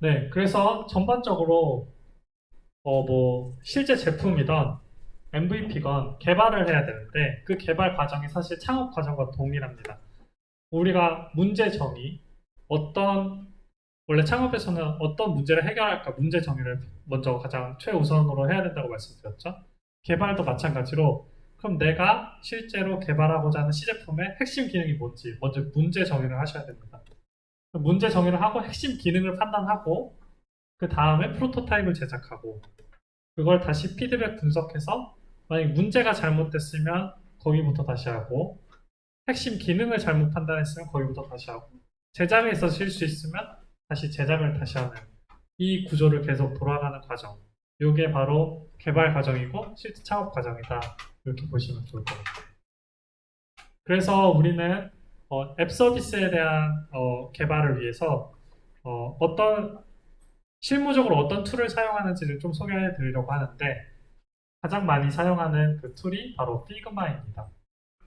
네, 그래서 전반적으로 어 뭐 실제 제품이던 MVP건 개발을 해야 되는데 그 개발 과정이 사실 창업 과정과 동일합니다. 우리가 문제 정의, 어떤 원래 창업에서는 어떤 문제를 해결할까 문제 정의를 먼저 가장 최우선으로 해야 된다고 말씀드렸죠. 개발도 마찬가지로 그럼 내가 실제로 개발하고자 하는 시제품의 핵심 기능이 뭔지 먼저 문제 정의를 하셔야 됩니다. 문제 정의를 하고 핵심 기능을 판단하고 그 다음에 프로토타입을 제작하고 그걸 다시 피드백 분석해서 만약 문제가 잘못됐으면 거기부터 다시 하고 핵심 기능을 잘못 판단했으면 거기부터 다시 하고 제작에 있어서 실수 있으면 다시 제작을 다시 하는 이 구조를 계속 돌아가는 과정. 이게 바로 개발 과정이고 실제 창업 과정이다. 이렇게 보시면 좋을 것 같아요. 그래서 우리는 어, 앱 서비스에 대한 어, 개발을 위해서 어, 어떤 실무적으로 어떤 툴을 사용하는지를 좀 소개해 드리려고 하는데 가장 많이 사용하는 그 툴이 바로 피그마입니다.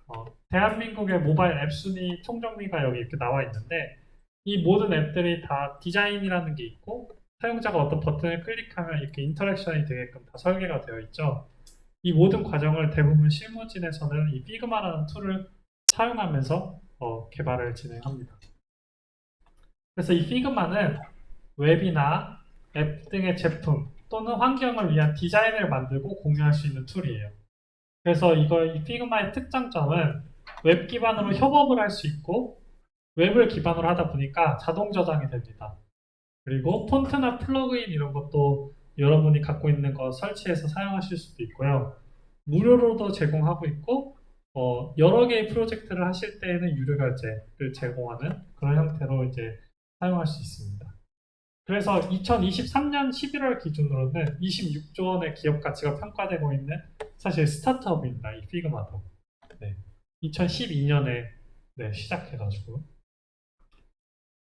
어, 대한민국의 모바일 앱 순위 총정리가 여기 이렇게 나와 있는데 이 모든 앱들이 다 디자인이라는 게 있고 사용자가 어떤 버튼을 클릭하면 이렇게 인터랙션이 되게끔 다 설계가 되어 있죠. 이 모든 과정을 대부분 실무진에서는 이 피그마라는 툴을 사용하면서 어, 개발을 진행합니다. 그래서 이 피그마는 웹이나 앱 등의 제품 또는 환경을 위한 디자인을 만들고 공유할 수 있는 툴이에요. 그래서 이거 이 피그마의 특장점은 웹 기반으로 협업을 할 수 있고 웹을 기반으로 하다 보니까 자동 저장이 됩니다. 그리고 폰트나 플러그인 이런 것도 여러분이 갖고 있는 거 설치해서 사용하실 수도 있고요. 무료로도 제공하고 있고 어, 여러 개의 프로젝트를 하실 때에는 유료 결제를 제공하는 그런 형태로 이제 사용할 수 있습니다. 그래서 2023년 11월 기준으로는 26조 원의 기업 가치가 평가되고 있는 사실 스타트업입니다. 이 피그마도. 네. 2012년에 시작해가지고.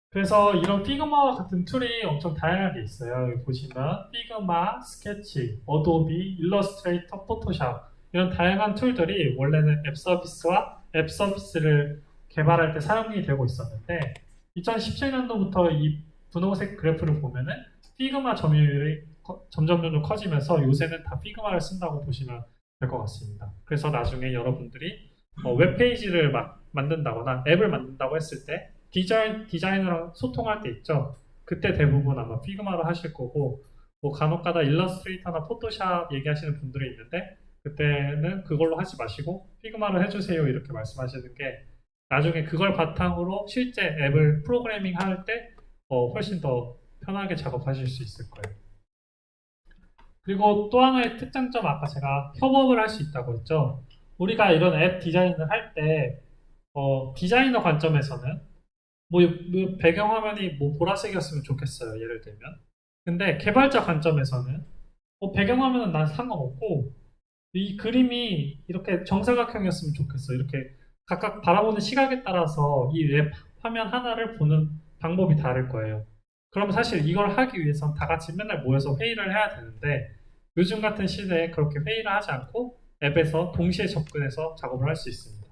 그래서 이런 피그마와 같은 툴이 엄청 다양하게 있어요. 여기 보시면 피그마, 스케치, 어도비, 일러스트레이터, 포토샵 이런 다양한 툴들이 원래는 앱 서비스와 앱 서비스를 개발할 때 사용이 되고 있었는데 2017년도부터 이 분홍색 그래프를 보면은 피그마 점유율이 커- 점점 점점 커지면서 요새는 다 피그마를 쓴다고 보시면 될 것 같습니다. 그래서 나중에 여러분들이 어, 웹페이지를 마- 만든다거나 앱을 만든다고 했을 때 디자인, 디자이너랑 소통할 때 있죠. 그때 대부분 아마 피그마로 하실 거고 뭐 간혹 가다 일러스트레이터나 포토샵 얘기하시는 분들이 있는데 그때는 그걸로 하지 마시고 피그마로 해주세요 이렇게 말씀하시는 게 나중에 그걸 바탕으로 실제 앱을 프로그래밍 할때 어, 훨씬 더 편하게 작업하실 수 있을 거예요. 그리고 또 하나의 특장점 아까 제가 협업을 할 수 있다고 했죠. 우리가 이런 앱 디자인을 할때 어, 디자이너 관점에서는 뭐, 뭐 배경화면이 뭐 보라색이었으면 좋겠어요. 예를 들면. 근데 개발자 관점에서는 어, 배경화면은 난 상관없고 이 그림이 이렇게 정사각형이었으면 좋겠어. 이렇게 각각 바라보는 시각에 따라서 이 웹 화면 하나를 보는 방법이 다를 거예요. 그럼 사실 이걸 하기 위해선 다 같이 맨날 모여서 회의를 해야 되는데 요즘 같은 시대에 그렇게 회의를 하지 않고 앱에서 동시에 접근해서 작업을 할 수 있습니다.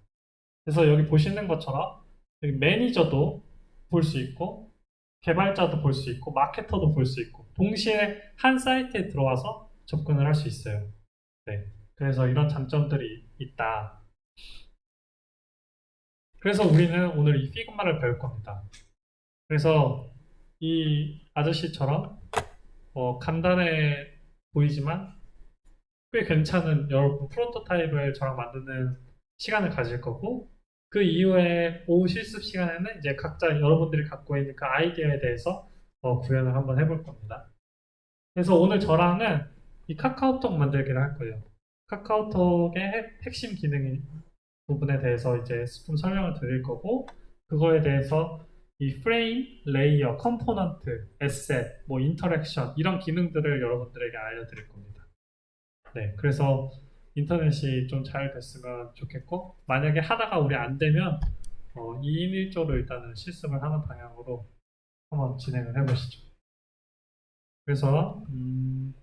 그래서 여기 보시는 것처럼 여기 매니저도 볼 수 있고 개발자도 볼 수 있고 마케터도 볼 수 있고 동시에 한 사이트에 들어와서 접근을 할 수 있어요. 네. 그래서 이런 장점들이 있다. 그래서 우리는 오늘 이 피그마를 배울 겁니다. 그래서 이 아저씨처럼 어, 간단해 보이지만 꽤 괜찮은 여러분 프로토타입을 저랑 만드는 시간을 가질 거고 그 이후에 오후 실습 시간에는 이제 각자 여러분들이 갖고 있는 그 아이디어에 대해서 어, 구현을 한번 해볼 겁니다. 그래서 오늘 저랑은 이 카카오톡 만들기를 할 거예요. 카카오톡의 핵- 핵심 기능 부분에 대해서 이제 좀 설명을 드릴 거고 그거에 대해서 이 프레임, 레이어, 컴포넌트, 에셋, 뭐 인터랙션 이런 기능들을 여러분들에게 알려드릴 겁니다. 네, 그래서 인터넷이 좀 잘 됐으면 좋겠고 만약에 하다가 우리 안 되면 어, 2인 1조로 일단은 실습을 하는 방향으로 한번 진행을 해보시죠. 그래서 음,